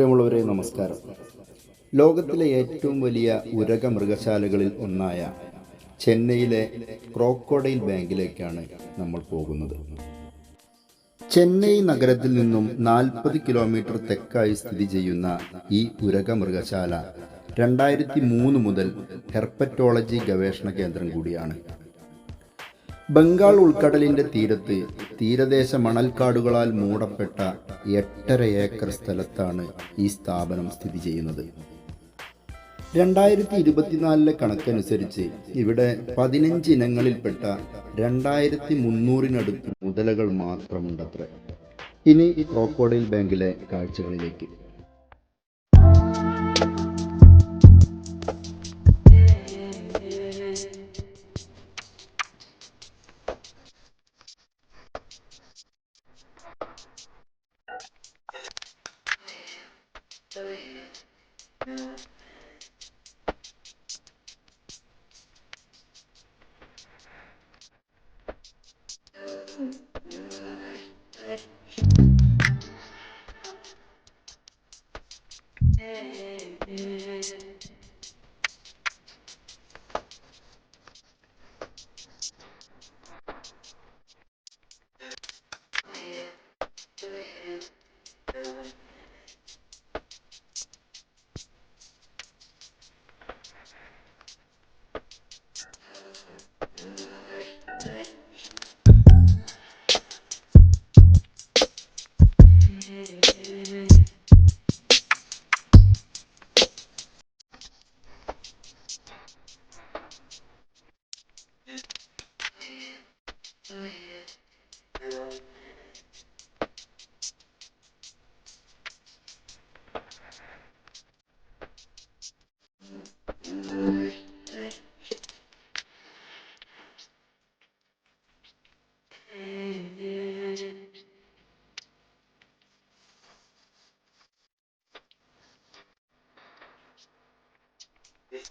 പ്രിയമുള്ളവരെ നമസ്കാരം. ലോകത്തിലെ ഏറ്റവും വലിയ ഉരക മൃഗശാലകളിൽ ഒന്നായ ചെന്നൈയിലെ ക്രോക്കോഡൈൽ ബാങ്കിലേക്കാണ് നമ്മൾ പോകുന്നത്. ചെന്നൈ നഗരത്തിൽ നിന്നും നാൽപ്പത് കിലോമീറ്റർ തെക്കായി സ്ഥിതി ചെയ്യുന്ന ഈ ഉരക മൃഗശാല രണ്ടായിരത്തി മൂന്ന് മുതൽ ഹെർപ്പറ്റോളജി ഗവേഷണ കേന്ദ്രം കൂടിയാണ്. ബംഗാൾ ഉൾക്കടലിന്റെ തീരത്ത് തീരദേശ മണൽക്കാടുകളാൽ മൂടപ്പെട്ട എട്ടര ഏക്കർ സ്ഥലത്താണ് ഈ സ്ഥാപനം സ്ഥിതി ചെയ്യുന്നത്. രണ്ടായിരത്തി ഇരുപത്തിനാലിലെ കണക്കനുസരിച്ച് ഇവിടെ പതിനഞ്ച് ഇനങ്ങളിൽപ്പെട്ട രണ്ടായിരത്തി മുന്നൂറിനടുത്ത് മുതലകൾ മാത്രമുണ്ടത്രേ. ഇനി ക്രോക്കോഡൈൽ ബാങ്കിലെ കാഴ്ചകളിലേക്ക്. Hey, hey, hey. deleted. This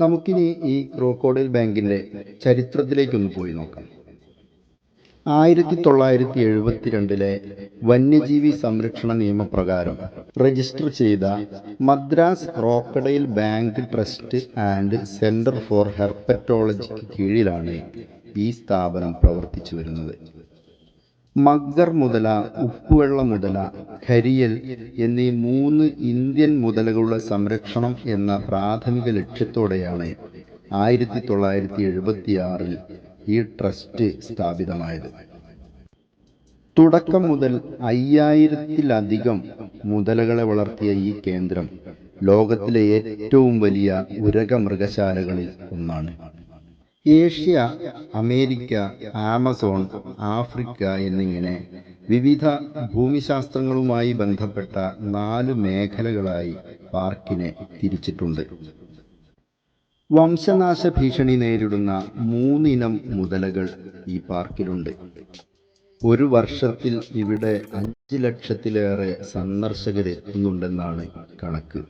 നമുക്കിനി ഈ ക്രോക്കോഡിൽ ബാങ്കിന്റെ ചരിത്രത്തിലേക്കൊന്ന് പോയി നോക്കാം. ആയിരത്തി തൊള്ളായിരത്തി എഴുപത്തിരണ്ടിലെ വന്യജീവി സംരക്ഷണ നിയമപ്രകാരം രജിസ്റ്റർ ചെയ്ത Madras crocodile bank trust and centre for ഹെർപ്പറ്റോളജിക്ക് കീഴിലാണ് ഈ സ്ഥാപനം പ്രവർത്തിച്ചു വരുന്നത്. മഗ്ഗർ മുതല ഉപ്പുവെള്ള മുതല കരിയൽ എന്നീ മൂന്ന് ഇന്ത്യൻ മുതലകളുടെ സംരക്ഷണം എന്ന പ്രാഥമിക ലക്ഷ്യത്തോടെയാണ് ആയിരത്തി തൊള്ളായിരത്തി എഴുപത്തിയാറിൽ ഈ ട്രസ്റ്റ് സ്ഥാപിതമായത്. തുടക്കം മുതൽ അയ്യായിരത്തിലധികം മുതലകളെ വളർത്തിയ ഈ കേന്ദ്രം ലോകത്തിലെ ഏറ്റവും വലിയ ഉരക മൃഗശാലകളിൽ ഒന്നാണ്. ഏഷ്യ അമേരിക്ക ആമസോൺ ആഫ്രിക്ക എന്നിങ്ങനെ വിവിധ ഭൂമിശാസ്ത്രങ്ങളുമായി ബന്ധപ്പെട്ട നാല് മേഖലകളായി പാർക്കിനെ തിരിച്ചിട്ടുണ്ട്. വംശനാശ ഭീഷണി നേരിടുന്ന മൂന്നിനം മുതലകൾ ഈ പാർക്കിലുണ്ട്. ഒരു വർഷത്തിൽ ഇവിടെ അഞ്ച് ലക്ഷത്തിലേറെ സന്ദർശകരെത്തുന്നുണ്ടെന്നാണ് കണക്ക്.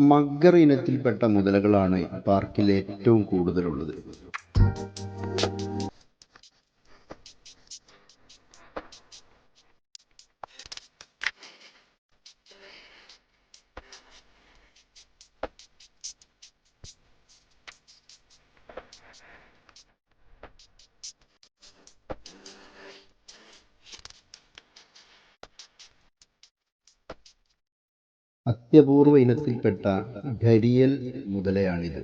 മഗ്ഗർ ഇനത്തിൽപ്പെട്ട മുതലകളാണ് പാർക്കിൽ ഏറ്റവും കൂടുതലുള്ളത്. അത്യപൂർവ ഇനത്തിൽപ്പെട്ട ഘരിയൽ മുതലയാണിത്.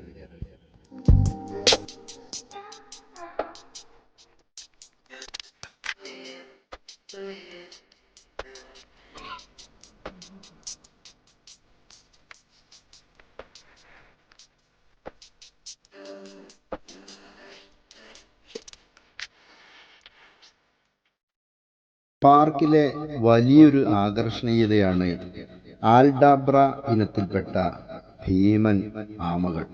പാർക്കിലെ വലിയൊരു ആകർഷണീയതയാണ് ആൽഡാബ്ര ഇനത്തിൽപ്പെട്ട ഭീമൻ ആമകൾ.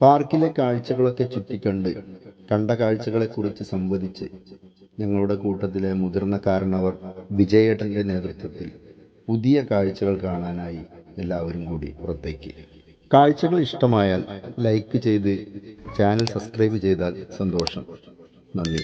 പാർക്കിലെ കാഴ്ചകളൊക്കെ ചുറ്റിക്കണ്ട് കണ്ട കാഴ്ചകളെക്കുറിച്ച് സംവദിച്ച് ഞങ്ങളുടെ കൂട്ടത്തിലെ മുതിർന്ന കാരണവർ വിജയേട്ടന്റെ നേതൃത്വത്തിൽ പുതിയ കാഴ്ചകൾ കാണാനായി എല്ലാവരും കൂടി പുറത്തേക്ക്. കാഴ്ചകൾ ഇഷ്ടമായാൽ ലൈക്ക് ചെയ്ത് ചാനൽ സബ്സ്ക്രൈബ് ചെയ്താൽ സന്തോഷം. നന്ദി.